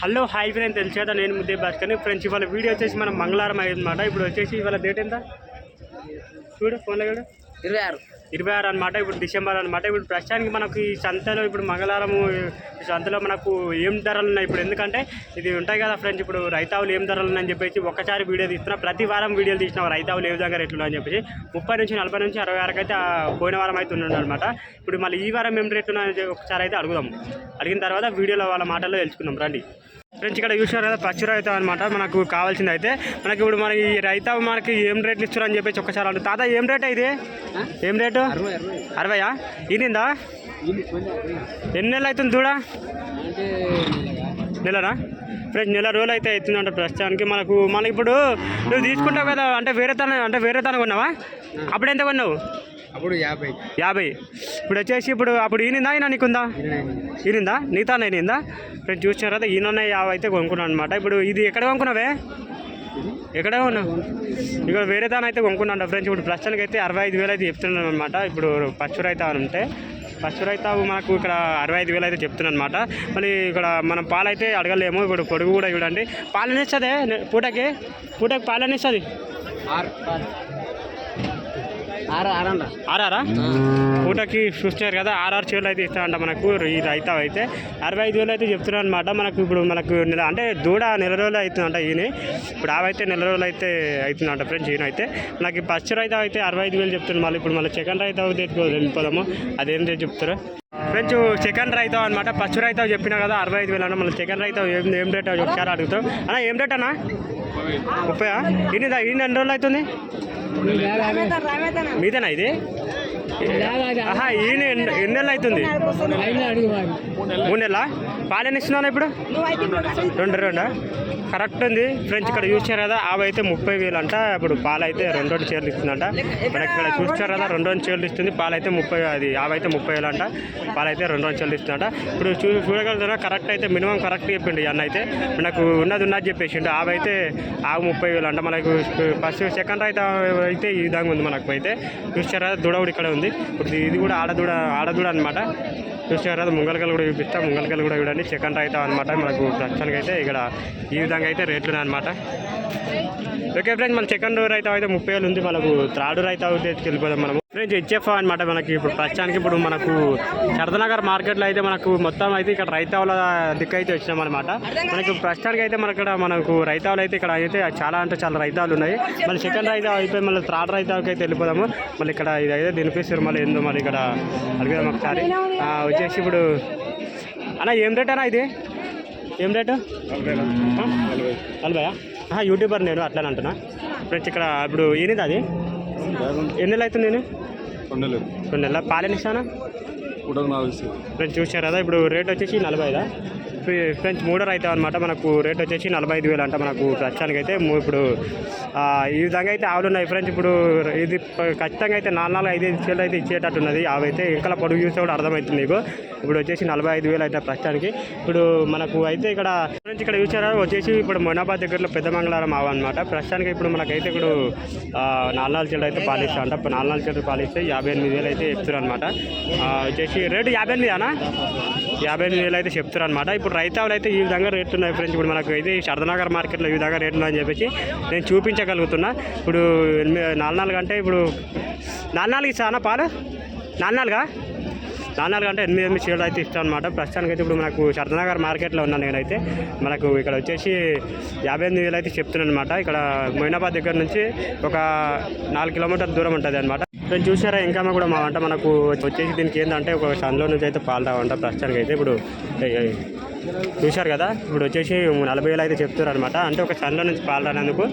Hello hi friend తెలుసు కదా నేను ముద్దే భాస్కర్ని. ఫ్రెండ్స్ ఇవాళ వీడియో వచ్చేసి మనం మంగళవారం అన్నమాట. ఇప్పుడు వచ్చేసి ఇవాళ డేట్ ఎంత? చూడు ఫోన్లో చూడు. ఇరవై ఆరు. ఇరవై ఆరు అనమాట ఇప్పుడు డిసెంబర్ అనమాట ఇప్పుడు ప్రస్తుతానికి మనకు ఈ సంతలో ఇప్పుడు మంగళవారం ఈ సంతలో మనకు ఏం ధరలు ఉన్నాయి? ఇప్పుడు ఎందుకంటే ఇది ఉంటాయి కదా ఫ్రెండ్స్ ఇప్పుడు రైతావులు ఏం ధరలు ఉన్నాయని చెప్పేసి ఒక్కసారి వీడియో తీస్తున్నా. ప్రతి వారం వీడియోలు తీసిన రైతావులు ఏ విధంగా రేట్లు ఉన్నాయని చెప్పేసి ముప్పై నుంచి నలభై నుంచి అరవై వరకు అయితే ఆ పోయిన వారం అయితే ఉన్నాడు అనమాట ఇప్పుడు మళ్ళీ ఈ వారం ఏం రేట్లు ఉన్నాయని ఒకసారి అయితే అడుగుదాం. అడిగిన తర్వాత వీడియోలో వాళ్ళ మాటల్లో తెలుసుకుందాం. రండి. ఫ్రెండ్స్ ఇక్కడ చూసినారు కదా పచ్చి రైతా అనమాట మనకు కావాల్సింది అయితే. మనకి ఇప్పుడు మనకి ఈ రైతా మనకి ఏం రేట్లు ఇస్తారు అని చెప్పేసి ఒక్కసారి అంటే తాత ఏం రేట్ ఇది? ఏం రేటు? అరవై అరవై. అరవయా? ఈనిందా? ఎన్ని నెలలు అవుతుంది చూడా? అంటే నెలనా? ఫ్రెండ్స్ నెల రోజులు అయితే అవుతుందంట ప్రస్తుతానికి మనకు. మనకి ఇప్పుడు నువ్వు తీసుకుంటావు కదా అంటే వేరే తన అంటే వేరే తన కొన్నావా? అప్పుడు ఎంత కొన్నావు? అప్పుడు యాభై. యాభై. ఇప్పుడు వచ్చేసి ఇప్పుడు అప్పుడు ఈనిందా? ఈయన నీకుందా? ఈనిందా? నీతా నేనిందా ఫ్రెండ్స్ చూసిన తర్వాత ఈయన యాభై అయితే కొనుక్కున్నాను అనమాట ఇప్పుడు ఇది ఎక్కడ కొనుక్కున్నావే? ఎక్కడ కొన్నావు? ఇక్కడ వేరే దాని అయితే కొనుక్కున్నాను ఫ్రెండ్స్. ఇప్పుడు ప్రస్తుతానికి అయితే అరవై ఐదు వేలు అయితే చెప్తున్నాను అనమాట ఇప్పుడు పచ్చు రైతా అని ఉంటే పచ్చు రైతా మనకు ఇక్కడ అరవై ఐదు వేలు అయితే చెప్తున్నాను అనమాట మళ్ళీ ఇక్కడ మనం పాలు అయితే అడగలేము. ఇప్పుడు పొడుగు కూడా చూడండి. పాలన ఇస్తుంది పూటకి? పూటకి పాలన ఇస్తుంది ఆరు ఆరారా? పూటకి చూస్తున్నారు కదా ఆర్ఆర్ చేలు అయితే ఇస్తారంట మనకు ఈ రైతా అయితే. అరవై ఐదు వేలు అయితే చెప్తున్నారు అనమాట మనకు ఇప్పుడు మనకు నెల అంటే దూడ నెల రోజులు అవుతుందంట ఈయన. ఇప్పుడు ఆవైతే నెల రోజులు అయితే అవుతుందంట ఫ్రెండ్స్ ఈయన అయితే. మనకి పచ్చి రైతా అయితే అరవై ఐదు వేలు చెప్తున్నారు. మళ్ళీ ఇప్పుడు మళ్ళీ సెకండ్ రైతా వెళ్ళిపోదాము. అదేం చెప్తారు? ఫ్రెండ్స్ సెకండ్ రైతా అనమాట పచ్చి రైతా చెప్పినా కదా అరవై ఐదు వేలు అన్న. మళ్ళీ సెకండ్ రైతా ఏం ఏం రేట్ ఒకసారి అడుగుతాం. అన్న ఏం రేట్ అన్న? ముప్పై ఈయన ఎన్ని రోజులు అవుతుంది? మీదేనా ఇది? ఈయన ఎన్ని ఎన్ని నెలలు అవుతుంది? మూడు నెలల పాలెన్ ఇస్తున్నాను ఇప్పుడు? రెండు రెండా? కరెక్ట్ ఉంది. ఫ్రెండ్స్ ఇక్కడ చూసారు కదా ఆవు అయితే ముప్పై వేలు అంట. ఇప్పుడు పాలైతే రెండు రెండు చీరలు ఇస్తుందంట. మనకి ఇక్కడ చూసారు కదా రెండు రెండు చీరలు ఇస్తుంది. పాలైతే ముప్పై అది ఆవు అయితే ముప్పై వేలు అంట. పాలైతే రెండు రెండు చీరలు ఇస్తుందంట. ఇప్పుడు చూ చూడగలుగుతున్నా కరెక్ట్ అయితే మినిమం కరెక్ట్ చెప్పిండు అన్న అయితే. మనకు ఉన్నది ఉన్నది చెప్పేసిండు. ఆవి అయితే ఆవు ముప్పై వేలు అంట. మనకు ఫస్ట్ సెకండ్ అయితే అయితే ఈ విధంగా ఉంది మనకు అయితే. చూసారు కదా దుడవుడు ఇక్కడ ఉంది. ఇప్పుడు ఇది కూడా ఆడదూడ ఆడదూడ అనమాట చూసారు కదా ముంగలకలు కూడా చూపిస్తాం ముంగలకలు కూడా చూడండి. చికెన్ రైతా అనమాట మనకు ప్రస్తుతానికి అయితే ఇక్కడ ఈ విధంగా అయితే రేట్లు అనమాట ఓకే ఫ్రెండ్స్ మన చికెన్ రైతా అయితే ముప్పై వేలు ఉంది. మనకు త్రాడు రైతా అయితే వెళ్ళిపోదాం మనము ఫ్రెండ్స్ హెచ్ఎఫ్ అనమాట మనకి ఇప్పుడు ప్రస్తుతానికి ఇప్పుడు మనకు శరదనగర్ మార్కెట్లో అయితే మనకు మొత్తం అయితే ఇక్కడ రైతావుల దిక్కు అయితే వచ్చినాం అనమాట మనకి ప్రస్తుతానికి అయితే మన ఇక్కడ మనకు రైతావులు అయితే ఇక్కడ అయితే చాలా అంటే చాలా రైతావులు ఉన్నాయి. మళ్ళీ చికెన్ రైతా అయిపోయి మళ్ళీ థర్డ్ రైతావుకి అయితే వెళ్ళిపోదాము. మళ్ళీ ఇక్కడ ఇది అయితే తినిపిస్తారు మళ్ళీ ఏందో మళ్ళీ ఇక్కడ అడిగదాం ఒకసారి. వచ్చేసి ఇప్పుడు అన్న ఏం రేట్ అన్న ఇది? ఏం రేటు? ఆ? నలభయా యూట్యూబర్ నేను అట్లానే అంటున్నా. ఫ్రెండ్స్ ఇక్కడ ఇప్పుడు ఏనిది అది? ఎన్ని నెలలు అవుతుంది నేను కొండలు. రెండు నెలల పాలన ఇస్తానా ఉడక నాలుగు ఫ్రెండ్స్ చూసారు కదా ఇప్పుడు రేట్ వచ్చేసి నలభై ఐదా ఫ్రెండ్స్ మూడో అయితే అనమాట. మనకు రేట్ వచ్చేసి నలభై ఐదు వేలు అంట మనకు ప్రస్తుతానికి అయితే ఇప్పుడు ఈ విధంగా అయితే ఆవులు ఉన్నాయి ఫ్రెండ్స్. ఇప్పుడు ఇది ఖచ్చితంగా అయితే నాలుగు నాలుగు ఐదు ఐదు చీరలు అయితే ఇచ్చేటట్టు ఉన్నది అవైతే ఇంకా పొడుగు చూస్తే కూడా అర్థమవుతుంది నీకు ఇప్పుడు వచ్చేసి నలభై ఐదు వేలు అయితే ప్రస్తుతానికి. ఇప్పుడు మనకు అయితే ఇక్కడ ఫ్రెండ్స్ ఇక్కడ చూసారా? వచ్చేసి ఇప్పుడు మొనాబాద్ దగ్గరలో పెద్ద మంగళవారం ఆవు అనమాట. ప్రస్తుతానికి ఇప్పుడు మనకైతే ఇప్పుడు నాలుగు నాలుగు చీరలు అయితే పాలిస్తా అంట. నాలుగు నాలుగు చీరలు పాలిస్తే యాభై ఎనిమిది వేలు అయితే చెప్తారు అనమాట. వచ్చేసి రేటు యాభై ఎనిమిది అనా? యాభై ఎనిమిది వేలు అయితే చెప్తారు అనమాట ఇప్పుడు రైతావులు అయితే ఈ విధంగా రేట్లు ఉన్నాయి ఫ్రెండ్స్. ఇప్పుడు మనకు అయితే ఈ శరదనగర్ మార్కెట్లో ఈ విధంగా రేట్లు ఉన్నాయని చెప్పేసి నేను చూపించగలుగుతున్నా. ఇప్పుడు ఎనిమిది నాలుగు నాలుగు అంటే ఇప్పుడు నాలుగు నాలుగు ఇస్తానా పాలు? నాలుగు నాలుగా? నాలుగు అంటే ఎనిమిది ఎనిమిది చీరలు అయితే ఇష్టం అనమాట ప్రస్తుతానికి అయితే ఇప్పుడు మనకు శరదనగర్ మార్కెట్లో ఉన్నాను నేనైతే. మనకు ఇక్కడ వచ్చేసి యాభై ఎనిమిది వేలు అయితే చెప్తున్నాను అనమాట ఇక్కడ మొయినాబాద్ దగ్గర నుంచి ఒక నాలుగు కిలోమీటర్ దూరం ఉంటుంది అనమాట నేను చూసారా? ఇంకా కూడా మా వంట మనకు వచ్చేసి దీనికి ఏంటంటే ఒక సన్లో నుంచి అయితే పాలు రావంట ప్రస్తుతానికి అయితే ఇప్పుడు చూశారు కదా? ఇప్పుడు వచ్చేసి నలభై వేలు అయితే చెప్తారు అనమాట అంటే ఒక సందులో నుంచి పాలు రానందుకు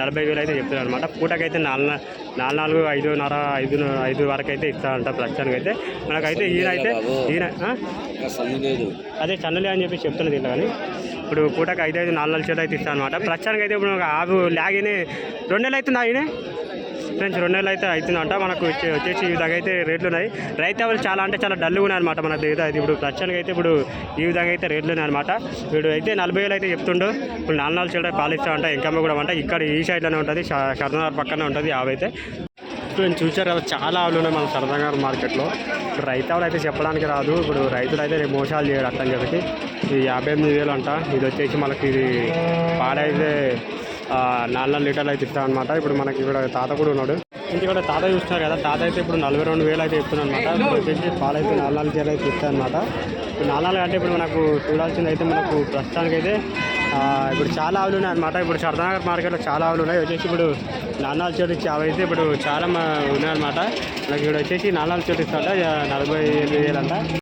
నలభై వేలు అయితే చెప్తారు అనమాట పూటకైతే నాలుగు నాలుగు నాలుగు ఐదున్నర ఐదు ఐదు వరకు అయితే ఇస్తారంట ప్రస్తుతానికి అయితే. మనకైతే ఈయన అయితే ఈయన? అదే చన్నలే అని చెప్పి చెప్తున్నది ఇలా కానీ. ఇప్పుడు పూటకి ఐదు ఐదు నాలుగు నాలుగు చీరలు అయితే ఇస్తాను అనమాట ప్రస్తుతానికి అయితే ఇప్పుడు ఆవు లాగిని రెండు నెలలు అవుతుంది ఆయన ఫ్రెండ్స్ రెండు నెలలు అయితే అవుతుందంట. మనకు వచ్చేసి ఈ విధంగా అయితే రేట్లు ఉన్నాయి. రైతావులు చాలా అంటే చాలా డల్గా ఉన్నాయి అనమాట మన దగ్గర అది ఇప్పుడు ప్రచారంగా అయితే ఇప్పుడు ఈ విధంగా అయితే రేట్లు ఉన్నాయి అనమాట ఇప్పుడు అయితే నలభై వేలు అయితే చెప్తుండు. ఇప్పుడు నాలుగు నాలుగు చీడ పాలిస్తా అంట ఇంకమ్మ కూడా అంట ఇక్కడ ఈ సైడ్లోనే ఉంటుంది శరణార్ పక్కనే ఉంటుంది అవైతే నేను ఇప్పుడు చూసారు కదా చాలా ఆవులు ఉన్నాయి మన సరదాగా మార్కెట్లో. ఇప్పుడు రైతు అయితే చెప్పడానికి రాదు. ఇప్పుడు రైతులు అయితే రేపు మోసాలు చేయరు అట్టని చెప్పి. ఇది యాభై ఎనిమిది వేలు అంట. ఇది వచ్చేసి మనకి ఇది పాడైతే నాలుగు నాలుగు లీటర్లు అయితే ఇస్తాం అనమాట ఇప్పుడు మనకి ఇక్కడ తాత కూడా ఉన్నాడు. ఇంటి కూడా తాత చూస్తున్నారు కదా తాత అయితే ఇప్పుడు నలభై రెండు వేలు అయితే ఇస్తున్నాను అనమాట ఇప్పుడు వచ్చేసి పాలైతే నాలుగు నాలుగు లీటర్లు అయితే ఇస్తాను అనమాట ఇప్పుడు నాలుగు నాలుగు అంటే ఇప్పుడు మనకు చూడాల్సింది అయితే మనకు ప్రస్తుతానికి అయితే ఇప్పుడు చాలా ఆవులు ఉన్నాయి అనమాట ఇప్పుడు సరదానగర్ మార్కెట్లో చాలా ఆవులు ఉన్నాయి. వచ్చేసి ఇప్పుడు నాలుగు చోటు ఇచ్చి అవి అయితే ఇప్పుడు చాలా ఉన్నాయన్నమాట. మనకి ఇక్కడ వచ్చేసి నాలుగు చోటు ఇస్తాట నలభై ఎనిమిది వేలు అంట.